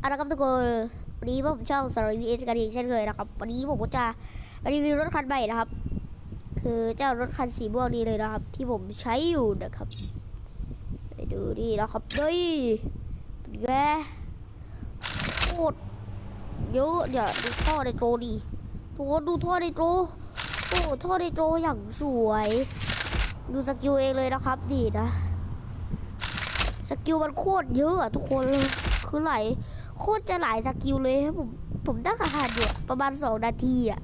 เอาละครับทุกคนวันนี้ผมช่องสารวีเอสกันอีกเช่นเคยนะครับ วันนี้ผมก็จะมารีวิวรถคันใหม่นะครับ คือเจ้ารถคันสีม่วงนี้เลยนะครับ ที่ผมใช้อยู่นะครับไปดูดีนะครับเฮ้ยเป็นไงโคตรเยอะอย่าดูท่อในโตรดีตัวดูท่อในโตรโอ้ท่อในโตรอย่างสวย ดูสกิลเองเลยนะครับดีนะสกิลมันโคตรเยอะทุกคนคือไหล โคตรจะหลายสกิลเลยผม ผมตั้งอาหารอยู่ประมาณสองนาทีอะ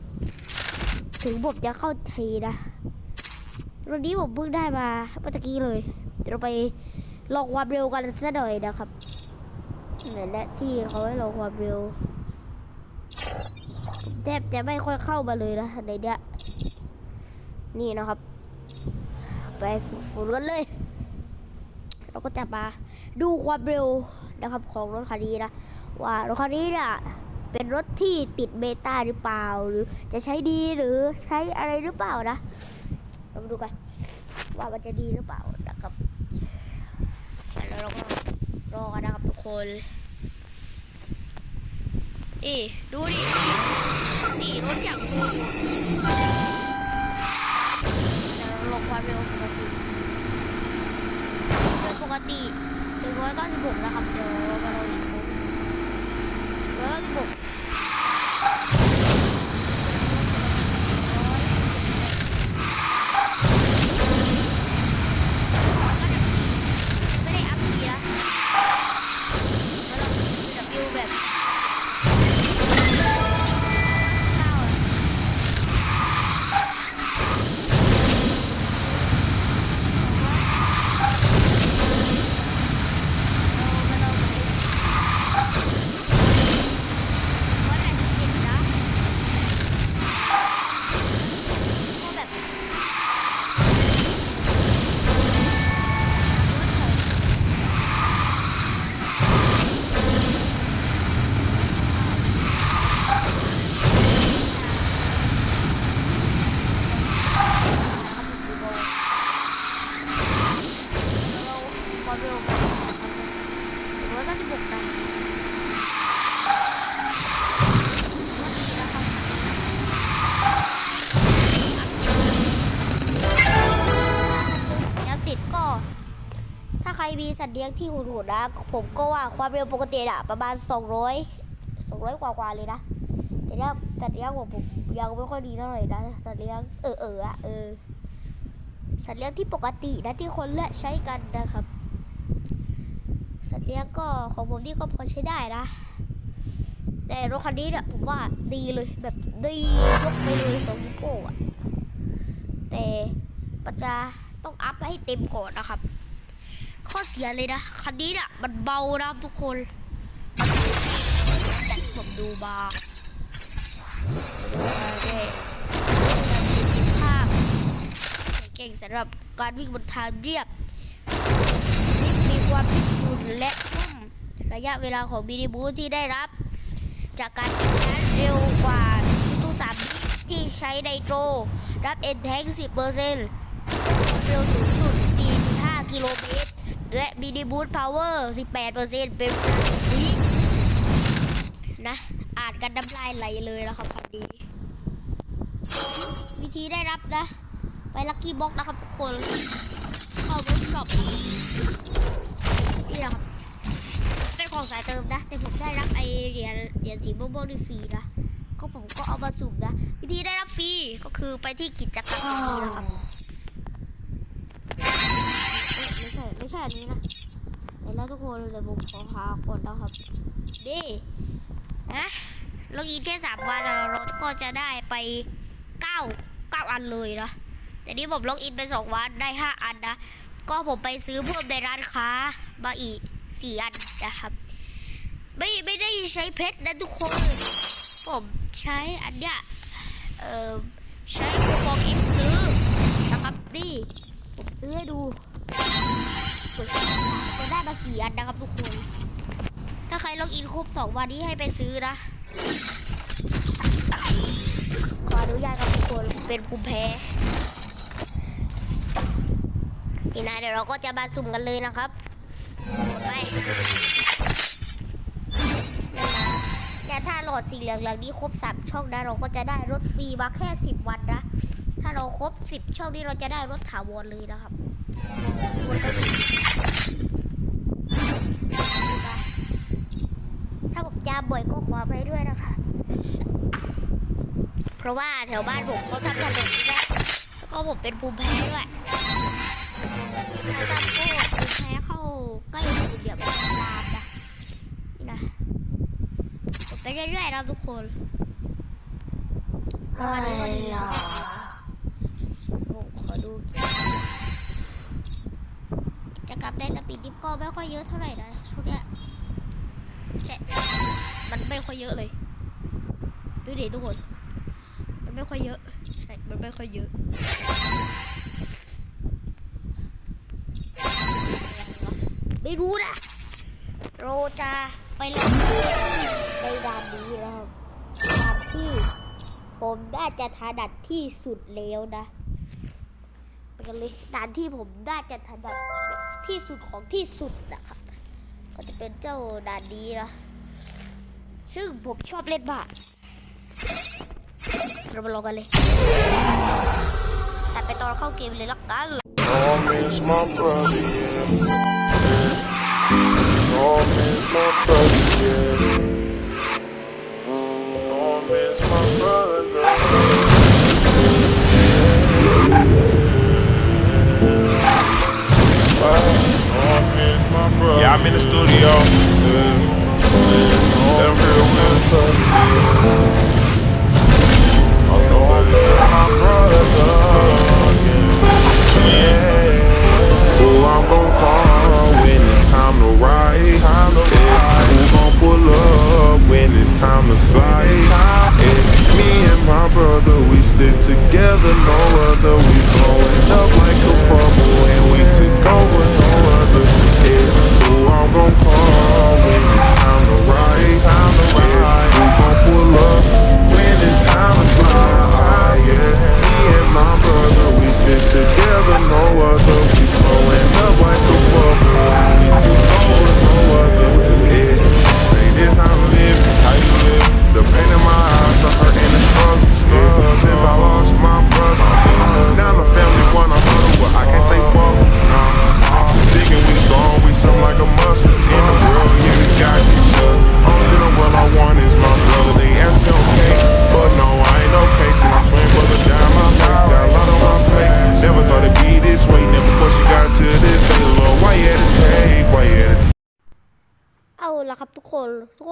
ถึงผมจะเข้าเทนะวันนี้ผมเพิ่งได้มาเมื่อตะกี้เลยเราไปลองความเร็วกันสักหน่อยนะครับนั่นแหละที่เขาให้ลองความเร็วแทบจะไม่ค่อยเข้ามาเลยนะในเนี้ยนี่นะครับ ไปฝึกๆกันเลย เราก็จะมาดูความเร็วนะครับของรถคันนี้นะ ว่ารถคันนี้เนี่ยเป็นรถที่ติดเบต้าหรือเปล่า หรือจะใช้ดีหรือใช้อะไรหรือเปล่านะเรามาดูกัน ว่ามันจะดีหรือเปล่านะครับแล้วเราก็รอกันนะครับทุกคนนี่ดูดิสีรถอย่างคูลเดี๋ยวลงความเร็วปกติโดยปกติหนึ่งร้อยเก้าสิบหกนะครับเดี๋ยวมาเราอีกคาสิบ มีสัตว์เลี้ยงที่หุ่นๆนนะ ผมก็ว่าความเร็วปกติอะประมาณ 200 200 กว่ากว่าๆเลยนะ แต่เนี่ยสัตว์เลี้ยงของผมยังไม่ค่อยดีเท่าไหร่นะสัตว์เลี้ยงเออเอออะเออสัตว์เลี้ยงที่ปกตินะที่คนเลือกใช้กันนะครับ สัตว์เลี้ยงก็ของผมนี่ก็พอใช้ได้นะ แต่รถคันนี้เนี่ยผมว่าดีเลยแบบดียกไปเลยสองโป้อะแต่มันจะต้องอัพให้เต็มก่อนนะครับ ข้อเสียเลยนะคันนี้เนี่ยมันเบานะครับทุกคนแต่ที่ผมดูมาดูมาด้วยภาพเก่งสำหรับการวิ่งบนทางเรียบมีความยืดหยุ่นและนุ่มระยะเวลาของมินิบูสที่ได้รับ จากการทำงานเร็วกว่าทุกสามที่ใช้ไนโตร รับเอ็นแทง10%เร็วสูงสุด 4.5 กิโลเมตร และมินิบูสพาวเวอร์18%เป็นเวลา10วินะอ่านกันน้ำลายไหลเลยแล้วครับคันนี้วิธีได้รับนะ ไปลัคกี้บ็อกนะครับทุกคน เข้าเว็บช็อปนี่นะครับเป็นของสายเติมนะ แต่ผมได้รับไอเหรียญเหรียญสีม่วงๆนี่ฟรีนะก็ผมก็เอามาสุ่มนะ วิธีได้รับฟรีก็คือไปที่กิจกรรมนี้นะครับ ไม่ใช่อันนี้นะเห็นแล้วทุกคนเลยผมขอหาก่อนนะครับดีนะเราอีกแค่สามวันเราก็จะได้ไปเก้าเก้าอันเลยนะแต่นี่ผมล็อกอินไปสองวันได้ห้าอันนะ ก็ผมไปซื้อเพิ่มในร้านค้ามาอีกสี่อันนะครับ ไม่ไม่ได้ใช้เพชรนะทุกคน ผมใช้อันเนี้ยเอ่อใช้คูปองอินซื้อนะครับนี่ผมซื้อให้ดู สี่อันนะครับทุกคน ถ้าใครล็อกอินครบสองวันนี้ให้ไปซื้อนะ ขออนุญาตครับทุกคนเป็นภูมิแพ้นี่นะเดี๋ยวเราก็จะมาสุ่มกันเลยนะครับไปสีเหลืองๆนี้ครบสามช่องนะเราก็จะได้รถฟรีมาแค่สิบวันนะ ถ้าเราครบสิบช่องนี้เราจะได้รถถาวรเลยนะครับ บ่อยก็ขอไปด้วยนะคะ เพราะว่าแถวบ้านผมเขาทำถนนด้วยแล้วก็ผมเป็นภูมิแพ้ด้วยถ้าจำก็ภูมิแพ้เข้าใกล้ถึงเดี๋ยวมันลามนะนี่นะผมไปเรื่อยๆนะทุกคนประมาณนี้ก็ดีนะผมขอดูจะกลับได้สปีดดิฟก็ไม่ค่อยเยอะเท่าไหร่นะชุดเนี้ย แต่มันไม่ค่อยเยอะเลยดูดิทุกคน มันไม่ค่อยเยอะใช่มันไม่ค่อยเยอะไม่รู้นะเราจะไปลองในด่านนี้แล้วด่านที่ผมน่าจะถนัดที่สุดแล้วนะไปกันเลยด่านที่ผมน่าจะถนัดที่สุดของที่สุดนะครับ ก็จะเป็นเจ้าด่านนี้นะซึ่งผมชอบเล่นมากเรามาลองกันเลย แต่ไปตอนเข้าเกมเลยละกัน Oh, miss my brother, yeah. Oh, miss my brother, for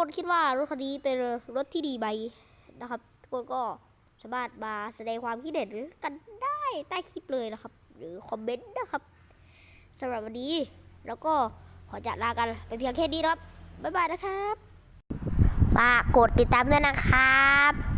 คนคิดว่ารถคันนี้เป็นรถที่ดีไหมนะครับ ทุกคนก็สามารถมาแสดงความคิดเห็นกันได้ใต้คลิปเลยนะครับ หรือคอมเมนต์นะครับสำหรับวันนี้แล้วก็ขอจะลากันไปเพียงแค่นี้ครับบ๊ายบายนะครับ ฝากกดติดตามด้วยนะครับ